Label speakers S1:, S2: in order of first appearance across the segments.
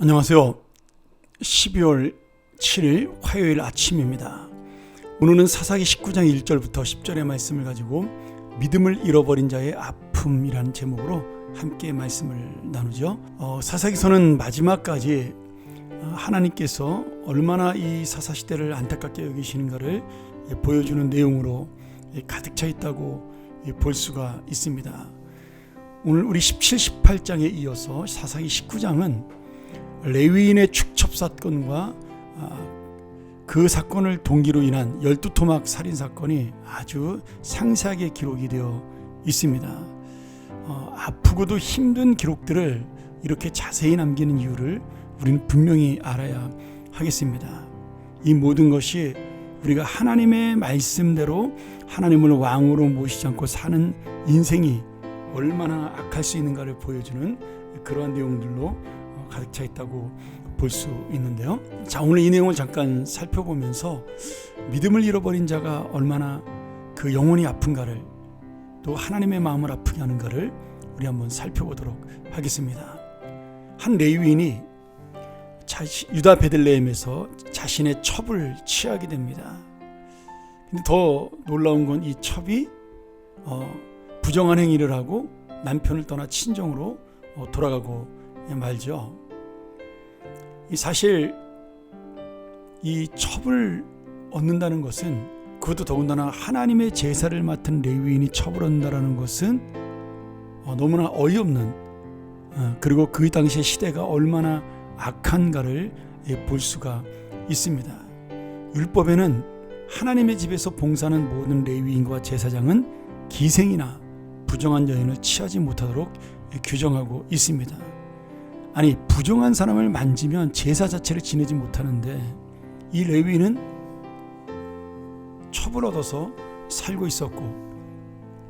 S1: 안녕하세요. 12월 7일 화요일 아침입니다. 오늘은 사사기 19장 1절부터 10절의 말씀을 가지고 믿음을 잃어버린 자의 아픔이라는 제목으로 함께 말씀을 나누죠. 어, 사사기서는 마지막까지 하나님께서 얼마나 이 사사 시대를 안타깝게 여기시는가를 보여주는 내용으로 가득 차 있다고 볼 수가 있습니다. 오늘 우리 17, 18장에 이어서 사사기 19장은 레위인의 축첩 사건과 아, 그 사건을 동기로 인한 열두 토막 살인 사건이 아주 상세하게 기록이 되어 있습니다. 어, 아프고도 힘든 기록들을 이렇게 자세히 남기는 이유를 우리는 분명히 알아야 하겠습니다. 이 모든 것이 우리가 하나님의 말씀대로 하나님을 왕으로 모시지 않고 사는 인생이 얼마나 악할 수 있는가를 보여주는 그러한 내용들로 가득 차 있다고 볼 수 있는데요. 자, 오늘 이 내용을 잠깐 살펴보면서 믿음을 잃어버린 자가 얼마나 그 영혼이 아픈가를 또 하나님의 마음을 아프게 하는가를 우리 한번 살펴보도록 하겠습니다. 한 레위인이 유다 베들레헴에서 자신의 첩을 취하게 됩니다. 근데 더 놀라운 건 이 첩이 어, 부정한 행위를 하고 남편을 떠나 친정으로 어, 돌아가고 말죠. 이 사실 이 첩을 얻는다는 것은 그것도 더군다나 하나님의 제사를 맡은 레위인이 첩을 얻는다는 것은 어, 너무나 어이없는 어, 그리고 그 당시의 시대가 얼마나 악한가를 예, 볼 수가 있습니다. 율법에는 하나님의 집에서 봉사하는 모든 레위인과 제사장은 기생이나 부정한 여인을 취하지 못하도록 예, 규정하고 있습니다. 아니 부정한 사람을 만지면 제사 자체를 지내지 못하는데 이 레위는 첩을 얻어서 살고 있었고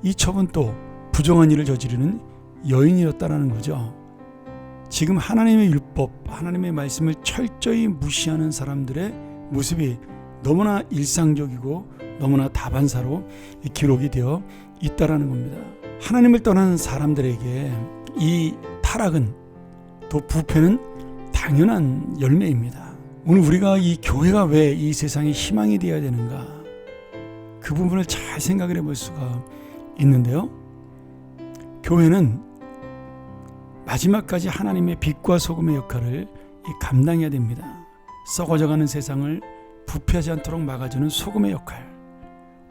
S1: 이 첩은 또 부정한 일을 저지르는 여인이었다라는 거죠. 지금 하나님의 율법, 하나님의 말씀을 철저히 무시하는 사람들의 모습이 너무나 일상적이고 너무나 다반사로 기록이 되어 있다라는 겁니다. 하나님을 떠난 사람들에게 이 타락은 또 부패는 당연한 열매입니다. 오늘 우리가 이 교회가 왜 이 세상에 희망이 되어야 되는가? 그 부분을 잘 생각을 해볼 수가 있는데요. 교회는 마지막까지 하나님의 빛과 소금의 역할을 감당해야 됩니다. 썩어져가는 세상을 부패하지 않도록 막아주는 소금의 역할,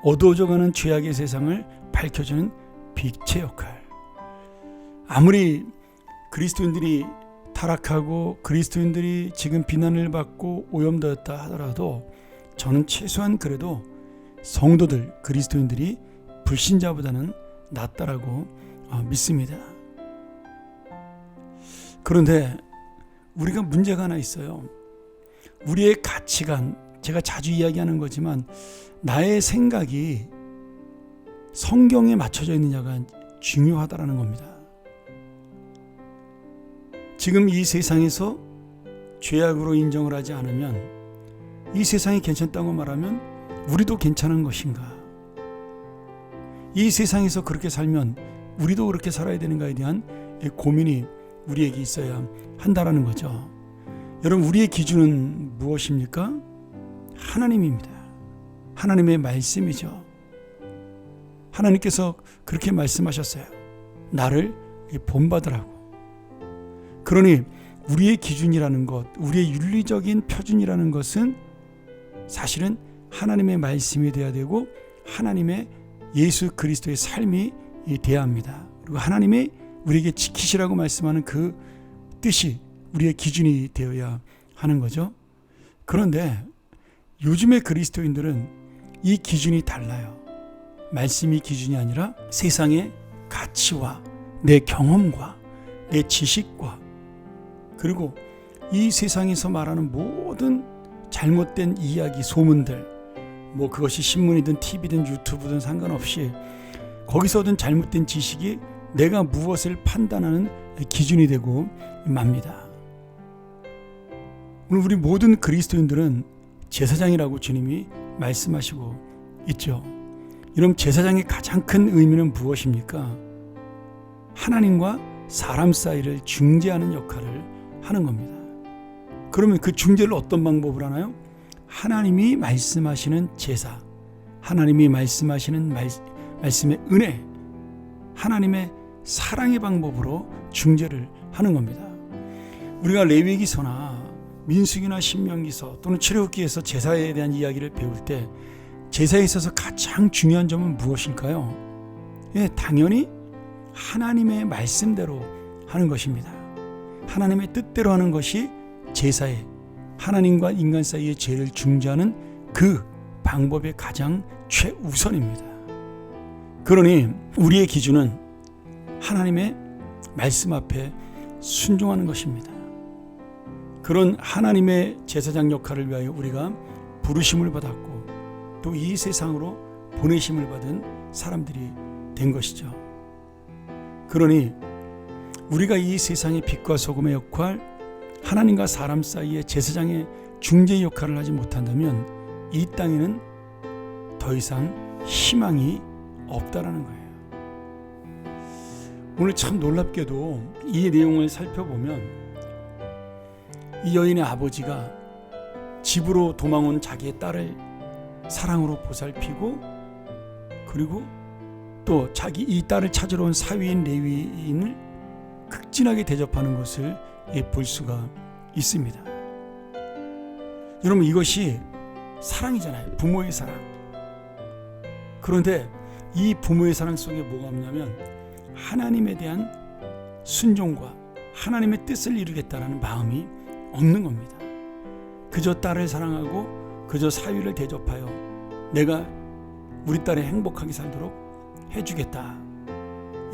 S1: 어두워져가는 죄악의 세상을 밝혀주는 빛의 역할. 아무리 그리스도인들이 타락하고 그리스도인들이 지금 비난을 받고 오염되었다 하더라도 저는 최소한 그래도 성도들 그리스도인들이 불신자보다는 낫다라고 어, 믿습니다. 그런데 우리가 문제가 하나 있어요. 우리의 가치관, 제가 자주 이야기하는 거지만 나의 생각이 성경에 맞춰져 있느냐가 중요하다라는 겁니다. 지금 이 세상에서 죄악으로 인정을 하지 않으면 이 세상이 괜찮다고 말하면 우리도 괜찮은 것인가? 이 세상에서 그렇게 살면 우리도 그렇게 살아야 되는가에 대한 고민이 우리에게 있어야 한다라는 거죠. 여러분, 우리의 기준은 무엇입니까? 하나님입니다. 하나님의 말씀이죠. 하나님께서 그렇게 말씀하셨어요. 나를 본받으라고. 그러니 우리의 기준이라는 것, 우리의 윤리적인 표준이라는 것은 사실은 하나님의 말씀이 되어야 되고 하나님의 예수 그리스도의 삶이 되어야 합니다. 그리고 하나님의 우리에게 지키시라고 말씀하는 그 뜻이 우리의 기준이 되어야 하는 거죠. 그런데 요즘의 그리스도인들은 이 기준이 달라요. 말씀이 기준이 아니라 세상의 가치와 내 경험과 내 지식과 그리고 이 세상에서 말하는 모든 잘못된 이야기, 소문들, 뭐 그것이 신문이든 TV든 유튜브든 상관없이 거기서 얻은 잘못된 지식이 내가 무엇을 판단하는 기준이 되고 맙니다. 오늘 우리 모든 그리스도인들은 제사장이라고 주님이 말씀하시고 있죠. 이런 제사장의 가장 큰 의미는 무엇입니까? 하나님과 사람 사이를 중재하는 역할을 하는 겁니다. 그러면 그 중재를 어떤 방법을 하나요? 하나님이 말씀하시는 제사, 하나님이 말씀하시는 말, 말씀의 은혜, 하나님의 사랑의 방법으로 중재를 하는 겁니다. 우리가 레위기서나 민수기나 신명기서 또는 출애굽기에서 제사에 대한 이야기를 배울 때 제사에 있어서 가장 중요한 점은 무엇일까요? 예, 당연히 하나님의 말씀대로 하는 것입니다. 하나님의 뜻대로 하는 것이 제사에 하나님과 인간 사이의 죄를 중재하는 그 방법의 가장 최우선입니다. 그러니 우리의 기준은 하나님의 말씀 앞에 순종하는 것입니다. 그런 하나님의 제사장 역할을 위하여 우리가 부르심을 받았고 또 이 세상으로 보내심을 받은 사람들이 된 것이죠. 그러니 우리가 이 세상의 빛과 소금의 역할, 하나님과 사람 사이의 제사장의 중재 역할을 하지 못한다면 이 땅에는 더 이상 희망이 없다라는 거예요. 오늘 참 놀랍게도 이 내용을 살펴보면 이 여인의 아버지가 집으로 도망온 자기의 딸을 사랑으로 보살피고 그리고 또 자기 이 딸을 찾으러 온 사위인 레위인을 극진하게 대접하는 것을 볼 수가 있습니다. 여러분 이것이 사랑이잖아요. 부모의 사랑. 그런데 이 부모의 사랑 속에 뭐가 없냐면 하나님에 대한 순종과 하나님의 뜻을 이루겠다라는 마음이 없는 겁니다. 그저 딸을 사랑하고 그저 사위를 대접하여 내가 우리 딸이 행복하게 살도록 해주겠다.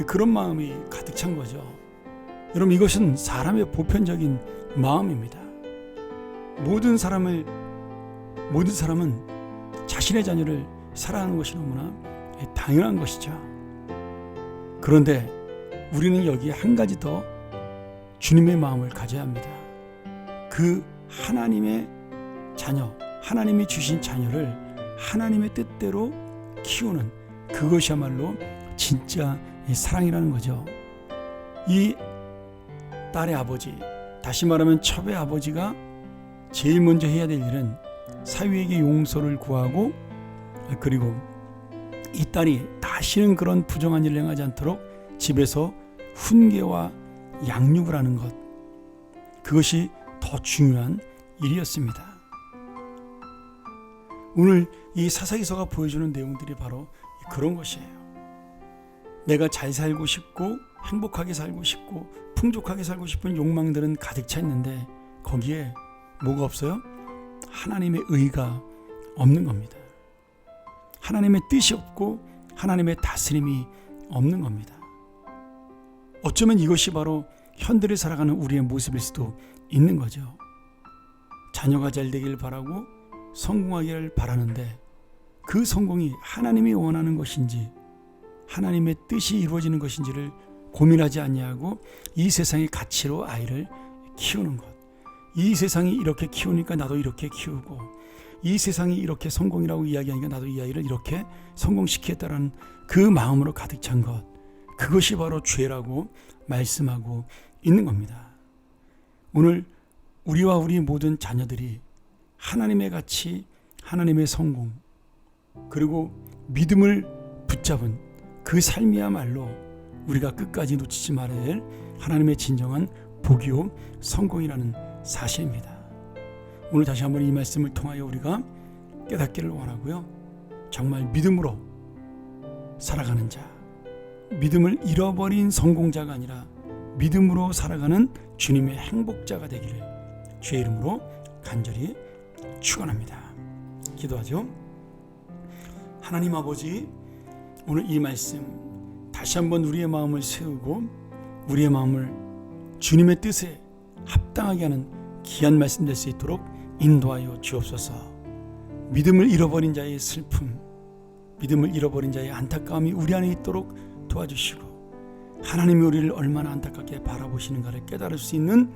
S1: 그런 마음이 가득 찬 거죠. 여러분 이것은 사람의 보편적인 마음입니다. 모든 사람을 모든 사람은 자신의 자녀를 사랑하는 것이 너무나 당연한 것이죠. 그런데 우리는 여기에 한 가지 더 주님의 마음을 가져야 합니다. 그 하나님의 자녀, 하나님이 주신 자녀를 하나님의 뜻대로 키우는 그것이야말로 진짜 사랑이라는 거죠. 이 딸의 아버지, 다시 말하면 첩의 아버지가 제일 먼저 해야 될 일은 사위에게 용서를 구하고 그리고 이 딸이 다시는 그런 부정한 일을 행하지 않도록 집에서 훈계와 양육을 하는 것 그것이 더 중요한 일이었습니다. 오늘 이 사사기서가 보여주는 내용들이 바로 그런 것이에요. 내가 잘 살고 싶고 행복하게 살고 싶고 풍족하게 살고 싶은 욕망들은 가득 차 있는데 거기에 뭐가 없어요? 하나님의 의가 없는 겁니다. 하나님의 뜻이 없고 하나님의 다스림이 없는 겁니다. 어쩌면 이것이 바로 현대를 살아가는 우리의 모습일 수도 있는 거죠. 자녀가 잘 되길 바라고 성공하기를 바라는데 그 성공이 하나님이 원하는 것인지 하나님의 뜻이 이루어지는 것인지를 고민하지 않냐고 이 세상의 가치로 아이를 키우는 것. 이 세상이 이렇게 키우니까 나도 이렇게 키우고 이 세상이 이렇게 성공이라고 이야기하니까 나도 이 아이를 이렇게 성공시키겠다라는 그 마음으로 가득 찬 것. 그것이 바로 죄라고 말씀하고 있는 겁니다. 오늘 우리와 우리 모든 자녀들이 하나님의 가치, 하나님의 성공, 그리고 믿음을 붙잡은 그 삶이야말로 우리가 끝까지 놓치지 말아야 할 하나님의 진정한 복이요 성공이라는 사실입니다. 오늘 다시 한번 이 말씀을 통하여 우리가 깨닫기를 원하고요. 정말 믿음으로 살아가는 자, 믿음을 잃어버린 성공자가 아니라 믿음으로 살아가는 주님의 행복자가 되기를 주의 이름으로 간절히 축원합니다. 기도하죠. 하나님 아버지 오늘 이 말씀 다시 한번 우리의 마음을 세우고 우리의 마음을 주님의 뜻에 합당하게 하는 귀한 말씀 될 수 있도록 인도하여 주옵소서. 믿음을 잃어버린 자의 슬픔, 믿음을 잃어버린 자의 안타까움이 우리 안에 있도록 도와주시고 하나님이 우리를 얼마나 안타깝게 바라보시는가를 깨달을 수 있는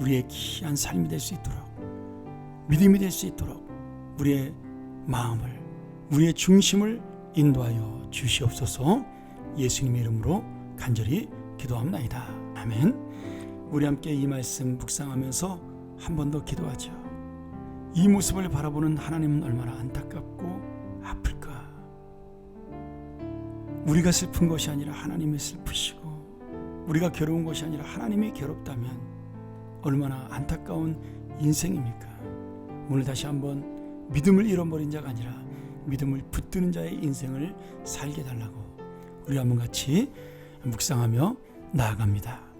S1: 우리의 귀한 삶이 될 수 있도록 믿음이 될 수 있도록 우리의 마음을 우리의 중심을 인도하여 주시옵소서 예수님의 이름으로 간절히 기도합나이다. 아멘. 우리 함께 이 말씀 묵상하면서 한 번 더 기도하죠. 이 모습을 바라보는 하나님은 얼마나 안타깝고 아플까. 우리가 슬픈 것이 아니라 하나님이 슬프시고 우리가 괴로운 것이 아니라 하나님이 괴롭다면 얼마나 안타까운 인생입니까? 오늘 다시 한번 믿음을 잃어버린 자가 아니라 믿음을 붙드는 자의 인생을 살게 달라고 우리 한번 같이 묵상하며 나아갑니다.